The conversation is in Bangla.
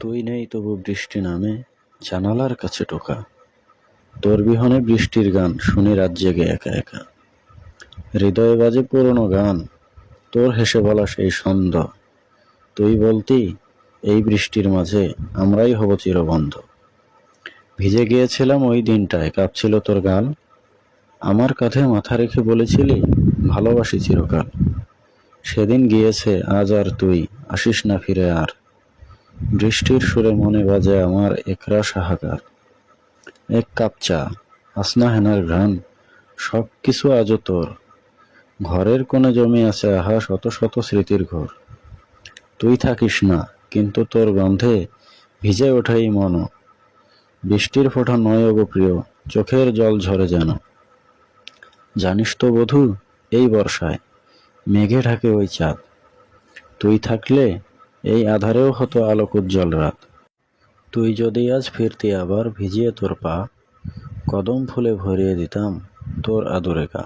তুই নেই তবু বৃষ্টি নামে, জানালার কাছে টোকা। তোর বিহনে বৃষ্টির গান, শুনি রাত জেগে একা একা। হৃদয়ে বাজে পুরনো গান, তোর হেসে বলা সেই ছন্দ। তুই বলতি, এই বৃষ্টির মাঝে আমরাই হব চিরবন্ধ। ভিজে গিয়েছিলাম ওই দিনটায়, কাঁপছিল তোর গাল আমার কাঁধে মাথা রেখে বলেছিলি, ভালোবাসি চিরকাল। সেদিন গিয়েছে, আজ আর তুই, আসিস না ফিরে আর। বৃষ্টির সুরে মনে বাজে আমার একরা সাহাকার। এক কাপ চা, আসনা হেনার ঘ্রাণ সব কিছু আজও তোর। ঘরের কোণে জমি আছে আহা শত শত স্মৃতির ঘর। তুই থাকিস না, কিন্তু তোর গন্ধে ভিজে ওঠাই মন বৃষ্টির ফোঁটা নয় গো প্রিয়, চোখের জল ঝরে যেন। জানিস তো বধূ, এই বর্ষায় মেঘে ঢাকে ওই চাঁদ। তুই থাকলে এই আধারেও হতো আলোক উজ্জ্বল রাত। তুই যদি আজ ফিরতি আবার ভিজিয়ে তোর পা, কদম ফুলে ভরিয়ে দিতাম তোর আদরে গা।